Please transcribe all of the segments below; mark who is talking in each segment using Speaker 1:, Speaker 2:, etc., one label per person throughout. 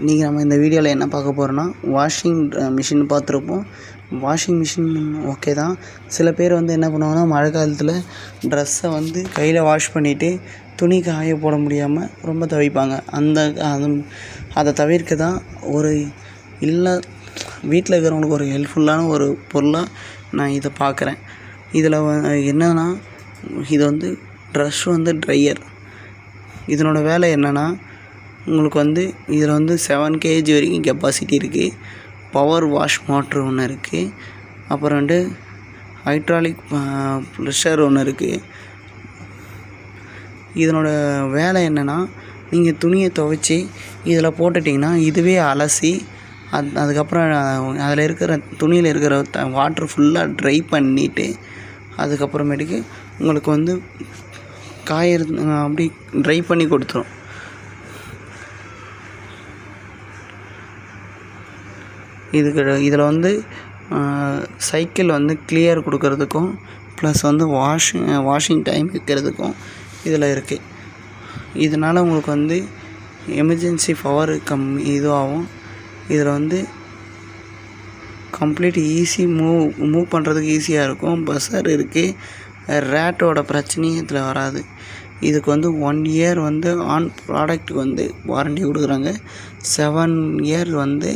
Speaker 1: இன்றைக்கி நம்ம இந்த வீடியோவில் என்ன பார்க்க போகிறோன்னா வாஷிங் மிஷின் பார்த்துருப்போம். வாஷிங் மிஷின் ஓகே தான். சில பேர் வந்து என்ன பண்ணுவாங்கன்னா மழை காலத்தில் ட்ரெஸ்ஸை வந்து கையில் வாஷ் பண்ணிவிட்டு துணி காய போட முடியாமல் ரொம்ப தவிப்பாங்க. அந்த அது அதை தவிர்க்க தான் ஒரு இல்லை வீட்டில் இருக்கிறவங்களுக்கு ஒரு ஹெல்ப்ஃபுல்லான ஒரு பொருளாக நான் இதை பார்க்குறேன். இதில் என்னென்னா இது வந்து ட்ரெஸ் வந்து ட்ரையர் இதனோட வேலை என்னென்னா உங்களுக்கு வந்து இதில் வந்து செவன் கேஜி வரைக்கும் கெப்பாசிட்டி இருக்குது பவர் வாஷ் மோட்ரு ஒன்று இருக்குது அப்புறம் வந்து ஹைட்ராலிக் ப்ரெஷர் ஒன்று இருக்குது இதனோட வேலை என்னென்னா நீங்கள் துணியை துவைச்சி இதில் போட்டுட்டிங்கன்னா இதுவே அலசி அது அதுக்கப்புறம் அதில் இருக்கிற துணியில் இருக்கிற த வாட்ரு ஃபுல்லாக ட்ரை பண்ணிவிட்டு அதுக்கப்புறமேட்டுக்கு உங்களுக்கு வந்து காய அப்படி ட்ரை பண்ணி கொடுத்துரும். இதுக்கு இதில் வந்து சைக்கிள் வந்து கிளியர் கொடுக்கறதுக்கும் ப்ளஸ் வந்து வாஷிங் வாஷிங் டைம் வைக்கிறதுக்கும் இதில் இருக்குது இதனால் உங்களுக்கு வந்து எமர்ஜென்சி பவர் கம்மி இதுவாகும். இதில் வந்து கம்ப்ளீட் ஈஸி மூவ் மூவ் பண்ணுறதுக்கு ஈஸியாக இருக்கும். பஸ்ஸர் இருக்குது ரேட்டோட பிரச்சனையும் இதில் வராது. இதுக்கு வந்து ஒன் இயர் வந்து ஆன் ப்ராடக்ட்டுக்கு வந்து வாரண்டி கொடுக்குறாங்க. செவன் இயர் வந்து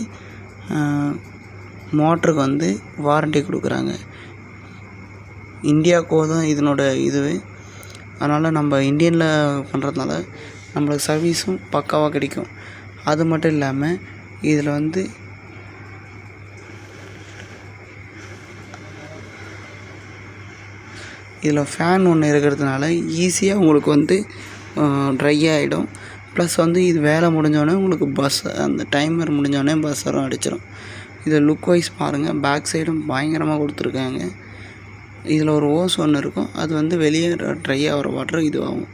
Speaker 1: மோட்டருக்கு வந்து வாரண்டி கொடுக்குறாங்க. இந்தியாவுக்கோ தான் இதனோட இது அதனால் நம்ம இந்தியனில் பண்ணுறதுனால நம்மளுக்கு சர்வீஸும் பக்காவாக கிடைக்கும். அது மட்டும் இல்லாமல் இதில் வந்து இதில் ஃபேன் ஒன்று இருக்கிறதுனால ஈஸியாக உங்களுக்கு வந்து ட்ரை ஆகிடும் ப்ளஸ் வந்து இது வேலை முடிஞ்சோடனே உங்களுக்கு பஸ் அந்த டைமர் முடிஞ்சோடனே பஸ்ஸரும் அடிச்சிடும் இதை லுக் வைஸ் பாருங்கள் பேக் சைடும் பயங்கரமாக கொடுத்துருக்காங்க. இதில் ஒரு ஓஸ் ஒன்று இருக்கும். அது வந்து வெளியே ட்ரை ஆகிற வாட்டர் இதுவாகும்.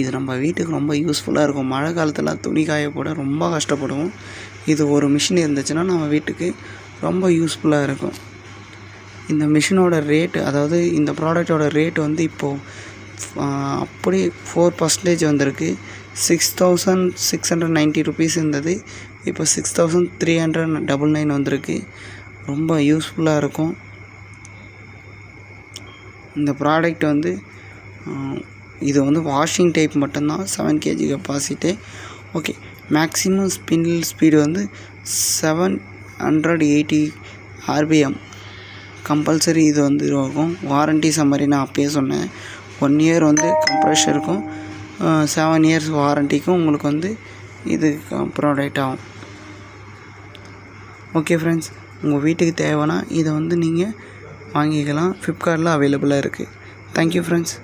Speaker 1: இது நம்ம வீட்டுக்கு ரொம்ப யூஸ்ஃபுல்லாக இருக்கும். மழை காலத்தில் துணி காய போட ரொம்ப கஷ்டப்படுவோம். இது ஒரு மிஷின் இருந்துச்சுன்னா நம்ம வீட்டுக்கு ரொம்ப யூஸ்ஃபுல்லாக இருக்கும். இந்த மிஷினோட ரேட்டு அதாவது இந்த ப்ராடக்டோட ரேட் வந்து இப்போது அப்படி ஃபோர் பர்சன்டேஜ் வந்திருக்கு. Six thousand six hundred ninety rupees இருந்தது. இப்போ six thousand three hundred double nine வந்திருக்கு. ரொம்ப யூஸ்ஃபுல்லாக இருக்கும். இந்த ப்ராடக்ட் வந்து இது வந்து வாஷிங் டைப் மட்டும்தான். Seven KG capacity okay maximum ஸ்பின்னில் speed வந்து seven hundred eighty RPM compulsory இது வந்து இருக்கும். வாரண்டி சம்மரி நான் அப்பயே சொன்னேன். ஒன் இயர் வந்து கம்ப்ரெஷருக்கும் செவன் இயர்ஸ் வாரண்ட்டிக்கும் உங்களுக்கு வந்து இது ப்ராடக்ட் ஆகும். ஓகே ஃப்ரெண்ட்ஸ் உங்கள் வீட்டுக்கு தேவைன்னா இதை வந்து நீங்கள் வாங்கிக்கலாம். ஃப்ளிப்கார்ட்டில் அவைலபிளாக இருக்குது தேங்க்யூ ஃப்ரெண்ட்ஸ்